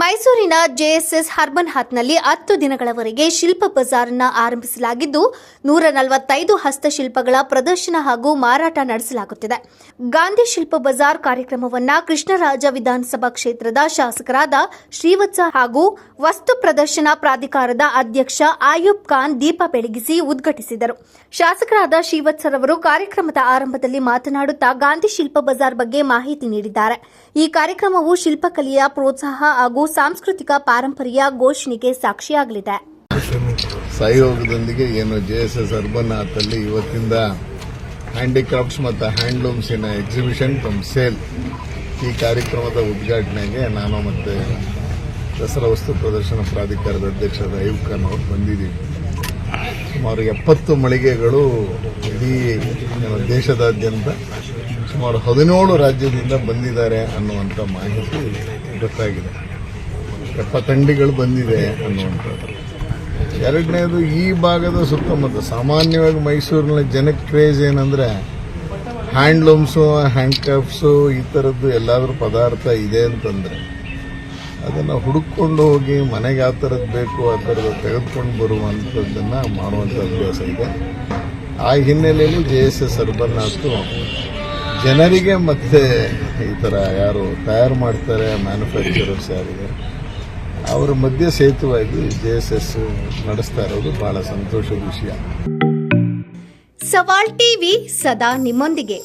ಮೈಸೂರಿನ JSS urban ಹಾತ್ನಲ್ಲಿ ಹತ್ತು ದಿನಗಳವರೆಗೆ ಶಿಲ್ಪ ಬಜಾರ್ನ ಆರಂಭಿಸಲಾಗಿದ್ದು, ನೂರ ನಲವತ್ತೈದು ಹಸ್ತಶಿಲ್ಪಗಳ ಪ್ರದರ್ಶನ ಹಾಗೂ ಮಾರಾಟ ನಡೆಸಲಾಗುತ್ತಿದೆ. ಗಾಂಧಿ ಶಿಲ್ಪ ಬಜಾರ್ ಕಾರ್ಯಕ್ರಮವನ್ನ ಕೃಷ್ಣರಾಜ ವಿಧಾನಸಭಾ ಕ್ಷೇತ್ರದ ಶಾಸಕರಾದ ಶ್ರೀವತ್ಸ ಹಾಗೂ ವಸ್ತು ಪ್ರದರ್ಶನ ಪ್ರಾಧಿಕಾರದ ಅಧ್ಯಕ್ಷ ಆಯೂಬ್ ಖಾನ್ ದೀಪ ಬೆಳಗಿಸಿ ಉದ್ಘಾಟಿಸಿದರು. ಶಾಸಕರಾದ ಶ್ರೀವತ್ಸರವರು ಕಾರ್ಯಕ್ರಮದ ಆರಂಭದಲ್ಲಿ ಮಾತನಾಡುತ್ತಾ ಗಾಂಧಿ ಶಿಲ್ಪ ಬಜಾರ್ ಬಗ್ಗೆ ಮಾಹಿತಿ ನೀಡಿದ್ದಾರೆ. ಈ ಕಾರ್ಯಕ್ರಮವು ಶಿಲ್ಪಕಲೆಯ ಪ್ರೋತ್ಸಾಹ ಹಾಗೂ ಸಾಂಸ್ಕೃತಿಕ ಪಾರಂಪರ್ಯ ಘೋಷಣೆಗೆ ಸಾಕ್ಷಿಯಾಗಲಿದೆ. ಸಹಯೋಗದೊಂದಿಗೆ ಏನು ಜೆ ಎಸ್ ಎಸ್ ಅರ್ಬನ್ ಆತಲ್ಲಿ ಇವತ್ತಿಂದ ಹ್ಯಾಂಡಿಕ್ರಾಫ್ಟ್ಸ್ ಮತ್ತು ಹ್ಯಾಂಡ್ಲೂಮ್ಸಿನ ಎಕ್ಸಿಬಿಷನ್ ಫ್ರಮ್ ಸೇಲ್ ಈ ಕಾರ್ಯಕ್ರಮದ ಉದ್ಘಾಟನೆಗೆ ನಾನು ಮತ್ತು ದಸರಾ ವಸ್ತು ಪ್ರದರ್ಶನ ಪ್ರಾಧಿಕಾರದ ಅಧ್ಯಕ್ಷರಾದ ಅಯ್ಯೂಬ್ ಖಾನ್ ಅವರು ಬಂದಿದ್ದೀವಿ. ಸುಮಾರು ಎಪ್ಪತ್ತು ಮಳಿಗೆಗಳು ಇಡೀ ದೇಶದಾದ್ಯಂತ ಸುಮಾರು ಹದಿನೇಳು ರಾಜ್ಯದಿಂದ ಬಂದಿದ್ದಾರೆ ಅನ್ನುವಂಥ ಮಾಹಿತಿ ಗೊತ್ತಾಗಿದೆ. ಎಪ್ಪತ್ತಂಡಿಗಳು ಬಂದಿದೆ ಅನ್ನುವಂಥದ್ದು. ಎರಡನೇದು ಈ ಭಾಗದ ಸುತ್ತಮುತ್ತ ಸಾಮಾನ್ಯವಾಗಿ ಮೈಸೂರಿನಲ್ಲಿ ಜನಕ್ಕೆ ಕ್ರೇಜ್ ಏನಂದರೆ ಹ್ಯಾಂಡ್ಲೂಮ್ಸು ಹ್ಯಾಂಡ್ಕ್ರಾಫ್ಟ್ಸು ಈ ಥರದ್ದು ಎಲ್ಲಾದರೂ ಪದಾರ್ಥ ಇದೆ ಅಂತಂದರೆ ಅದನ್ನು ಹುಡುಕೊಂಡು ಹೋಗಿ ಮನೆಗೆ ಯಾವ ಥರದ್ದು ಬೇಕು ಆ ಥರದ್ದು ತೆಗೆದುಕೊಂಡು ಬರುವಂಥದ್ದನ್ನು ಮಾಡುವಂಥ ಅಭ್ಯಾಸ ಇದೆ. ಆ ಹಿನ್ನೆಲೆಯಲ್ಲಿ ಜೆ ಎಸ್ ಎಸ್ ಅರ್ಬನ್ ಜನರಿಗೆ ಮತ್ತೆ ಈ ಥರ ಯಾರು ತಯಾರು ಮಾಡ್ತಾರೆ ಮ್ಯಾನುಫ್ಯಾಕ್ಚರರ್ಸ್ ಯಾರಿದೆ ಅವರ ಮಧ್ಯೆ ಸೇತುವಾಗಿ ಜೆ ಎಸ್ ಎಸ್ ನಡೆಸ್ತಾ ಇರೋದು ಬಹಳ ಸಂತೋಷದ ವಿಷಯ. ಸವಾಲ್ ಟಿವಿ ಸದಾ ನಿಮ್ಮೊಂದಿಗೆ.